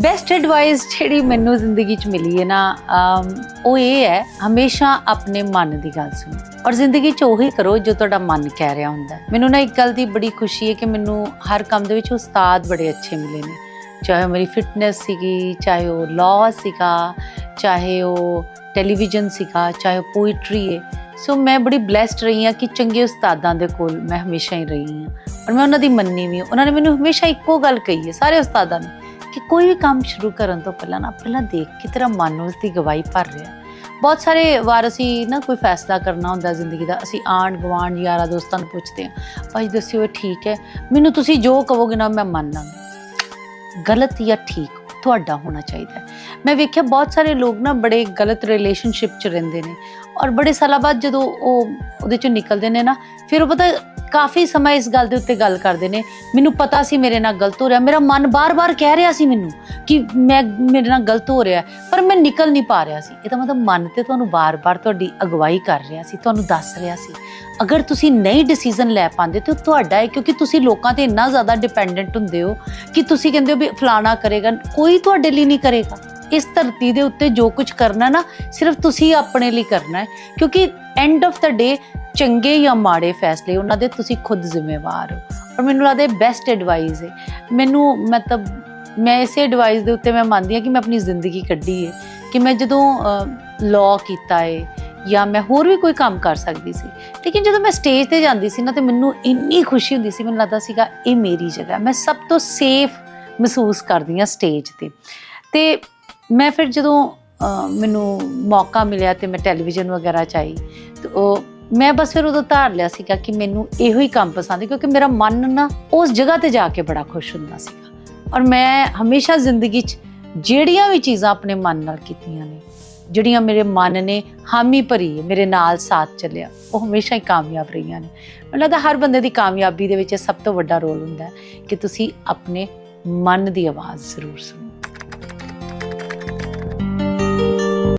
Best advice ਜਿਹੜੀ ਮੈਨੂੰ ਜ਼ਿੰਦਗੀ 'ਚ ਮਿਲੀ ਹੈ ਨਾ ਉਹ ਇਹ ਹੈ, ਹਮੇਸ਼ਾ ਆਪਣੇ ਮਨ ਦੀ ਗੱਲ ਸੁਣੋ। ਔਰ ਜ਼ਿੰਦਗੀ 'ਚ ਉਹੀ ਕਰੋ ਜੋ ਤੁਹਾਡਾ ਮਨ ਕਹਿ ਰਿਹਾ ਹੁੰਦਾ ਮੈਨੂੰ ਨਾ ਇੱਕ ਗੱਲ ਦੀ ਬੜੀ ਖੁਸ਼ੀ ਹੈ ਕਿ ਮੈਨੂੰ ਹਰ ਕੰਮ ਦੇ ਵਿੱਚ ਉਸਤਾਦ ਬੜੇ ਅੱਛੇ ਮਿਲੇ ਨੇ। ਚਾਹੇ ਉਹ ਮੇਰੀ ਫਿਟਨੈਸ ਸੀਗੀ, ਚਾਹੇ ਉਹ ਲਾਅ ਸੀਗਾ, ਚਾਹੇ ਉਹ ਟੈਲੀਵਿਜ਼ਨ ਸੀਗਾ, ਚਾਹੇ ਉਹ ਪੋਇਟਰੀ ਹੈ। ਸੋ ਮੈਂ ਬੜੀ ਬlesed ਰਹੀ ਹਾਂ ਕਿ ਚੰਗੇ ਉਸਤਾਦਾਂ ਦੇ ਕੋਲ ਮੈਂ ਹਮੇਸ਼ਾ ਹੀ ਰਹੀ ਹਾਂ। ਔਰ ਮੈਂ ਉਹਨਾਂ ਦੀ ਮੰਨੀ ਵੀ ਹਾਂ। ਉਹਨਾਂ ਨੇ ਮੈਨੂੰ ਹਮੇਸ਼ਾ ਇੱਕੋ ਗੱਲ ਕਹੀ ਹੈ, ਸਾਰੇ ਉਸਤਾਦਾਂ ਨੇ। ਕਿ ਕੋਈ ਵੀ ਕੰਮ ਸ਼ੁਰੂ ਕਰਨ ਤੋਂ ਪਹਿਲਾਂ ਨਾ ਪਹਿਲਾਂ ਦੇਖ ਕਿ ਤੇਰਾ ਮਨ ਉਸ ਦੀ ਗਵਾਹੀ ਭਰ ਰਿਹਾ ਬਹੁਤ ਸਾਰੇ ਵਾਰ ਅਸੀਂ ਨਾ ਕੋਈ ਫੈਸਲਾ ਕਰਨਾ ਹੁੰਦਾ ਜ਼ਿੰਦਗੀ ਦਾ, ਅਸੀਂ ਆਂਢ ਗੁਆਂਢ, ਯਾਰਾਂ ਦੋਸਤਾਂ ਨੂੰ ਪੁੱਛਦੇ ਹਾਂ, ਭਾਈ ਦੱਸਿਓ ਇਹ ਠੀਕ ਹੈ? ਮੈਨੂੰ ਤੁਸੀਂ ਜੋ ਕਹੋਗੇ ਨਾ ਮੈਂ ਮੰਨ ਲਾਂਗਾ ਗਲਤ ਜਾਂ ਠੀਕ, ਤੁਹਾਡਾ ਹੋਣਾ ਚਾਹੀਦਾ ਮੈਂ ਵੇਖਿਆ ਬਹੁਤ ਸਾਰੇ ਲੋਕ ਨਾ ਬੜੇ ਗਲਤ ਰਿਲੇਸ਼ਨਸ਼ਿਪ ਚ ਰਹਿੰਦੇ ਨੇ। ਔਰ ਬੜੇ ਸਾਲਾਂ ਬਾਅਦ ਜਦੋਂ ਉਹ ਉਹਦੇ ਚੋਂ ਨਿਕਲਦੇ ਨੇ ਨਾ, ਫਿਰ ਉਹ ਪਤਾ ਕਾਫੀ ਸਮਾਂ ਇਸ ਗੱਲ ਦੇ ਉੱਤੇ ਗੱਲ ਕਰਦੇ ਨੇ। ਮੈਨੂੰ ਪਤਾ ਸੀ ਮੇਰੇ ਨਾਲ ਗਲਤ ਹੋ ਰਿਹਾ, ਮੇਰਾ ਮਨ ਬਾਰ-ਬਾਰ ਕਹਿ ਰਿਹਾ ਸੀ ਮੈਨੂੰ ਕਿ ਮੈਂ, ਮੇਰੇ ਨਾਲ ਗਲਤ ਹੋ ਰਿਹਾ ਪਰ ਮੈਂ ਨਿਕਲ ਨਹੀਂ ਪਾ ਰਿਹਾ ਸੀ। ਇਹਦਾ ਮਤਲਬ ਮਨ ਤੇ ਤੁਹਾਨੂੰ ਬਾਰ-ਬਾਰ ਤੁਹਾਡੀ ਅਗਵਾਈ ਕਰ ਰਿਹਾ ਸੀ, ਤੁਹਾਨੂੰ ਦੱਸ ਰਿਹਾ ਸੀ। ਅਗਰ ਤੁਸੀਂ ਨਹੀਂ ਡਿਸੀਜਨ ਲੈ ਪਾਉਂਦੇ ਤੇ ਉਹ ਤੁਹਾਡਾ ਹੈ ਕਿਉਂਕਿ ਤੁਸੀਂ ਲੋਕਾਂ ਤੇ ਇੰਨਾ ਜ਼ਿਆਦਾ ਡਿਪੈਂਡੈਂਟ ਹੁੰਦੇ ਹੋ ਕਿ ਤੁਸੀਂ ਕਹਿੰਦੇ ਹੋ ਵੀ ਫਲਾਣਾ ਕਰੇਗਾ, ਕੋਈ ਤੁਹਾਡੇ ਲਈ ਨਹੀਂ ਕਰੇਗਾ। ਇਸ ਧਰਤੀ ਦੇ ਉੱਤੇ ਜੋ ਕੁਝ ਕਰਨਾ ਨਾ, ਸਿਰਫ ਤੁਸੀਂ ਆਪਣੇ ਲਈ ਕਰਨਾ ਹੈ। ਕਿਉਂਕਿ ਐਂਡ ਆਫ ਦਾ ਡੇ ਚੰਗੇ ਜਾਂ ਮਾੜੇ ਫੈਸਲੇ, ਉਹਨਾਂ ਦੇ ਤੁਸੀਂ ਖੁਦ ਜ਼ਿੰਮੇਵਾਰ ਹੋ। ਔਰ ਮੈਨੂੰ ਲੱਗਦਾ ਇਹ ਬੈਸਟ ਐਡਵਾਈਸ ਹੈ ਮੈਨੂੰ ਮਤਲਬ, ਮੈਂ ਇਸੇ ਐਡਵਾਈਸ ਦੇ ਉੱਤੇ ਮੈਂ ਮੰਨਦੀ ਹਾਂ ਕਿ ਮੈਂ ਆਪਣੀ ਜ਼ਿੰਦਗੀ ਕੱਢੀ ਹੈ ਕਿ ਮੈਂ ਜਦੋਂ ਲਾਅ ਕੀਤਾ ਹੈ ਜਾਂ ਮੈਂ ਹੋਰ ਵੀ ਕੋਈ ਕੰਮ ਕਰ ਸਕਦੀ ਸੀ। ਲੇਕਿਨ ਜਦੋਂ ਮੈਂ ਸਟੇਜ ਤੇ ਜਾਂਦੀ ਸੀ ਨਾ, ਤੇ ਮੈਨੂੰ ਇੰਨੀ ਖੁਸ਼ੀ ਹੁੰਦੀ ਸੀ, ਮੈਨੂੰ ਲੱਗਦਾ ਸੀਗਾ ਇਹ ਮੇਰੀ ਜਗ੍ਹਾ। ਮੈਂ ਸਭ ਤੋਂ ਸੇਫ ਮਹਿਸੂਸ ਕਰਦੀ ਹਾਂ ਸਟੇਜ ਤੇ। ਤੇ ਮੈਂ ਫਿਰ ਜਦੋਂ ਮੈਨੂੰ ਮੌਕਾ ਮਿਲਿਆ ਤੇ ਮੈਂ ਟੈਲੀਵਿਜ਼ਨ ਵਗੈਰਾ ਚ ਆਈ ਤੇ ਉਹ, ਮੈਂ ਬਸ ਫਿਰ ਉਦੋਂ ਧਾਰ ਲਿਆ ਸੀਗਾ ਕਿ ਮੈਨੂੰ ਇਹੋ ਹੀ ਕੰਮ ਪਸੰਦ ਹੈ, ਕਿਉਂਕਿ ਮੇਰਾ ਮਨ ਨਾ ਉਸ ਜਗ੍ਹਾ ਤੇ ਜਾ ਕੇ ਬੜਾ ਖੁਸ਼ ਹੁੰਦਾ ਸੀਗਾ। ਔਰ ਮੈਂ ਹਮੇਸ਼ਾ ਜ਼ਿੰਦਗੀ 'ਚ ਜਿਹੜੀਆਂ ਵੀ ਚੀਜ਼ਾਂ ਆਪਣੇ ਮਨ ਨਾਲ ਕੀਤੀਆਂ ਨੇ, ਜਿਹੜੀਆਂ ਮੇਰੇ ਮਨ ਨੇ ਹਾਮੀ ਭਰੀ ਹੈ ਮੇਰੇ ਨਾਲ ਸਾਥ ਚੱਲਿਆ, ਉਹ ਹਮੇਸ਼ਾ ਹੀ ਕਾਮਯਾਬ ਰਹੀਆਂ ਨੇ। ਮੈਨੂੰ ਲੱਗਦਾ ਹਰ ਬੰਦੇ ਦੀ ਕਾਮਯਾਬੀ ਦੇ ਵਿੱਚ ਇਹ ਸਭ ਤੋਂ ਵੱਡਾ ਰੋਲ ਹੁੰਦਾ ਹੈ ਕਿ ਤੁਸੀਂ ਆਪਣੇ ਮਨ ਦੀ ਆਵਾਜ਼ ਜ਼ਰੂਰ ਸੁਣੋ।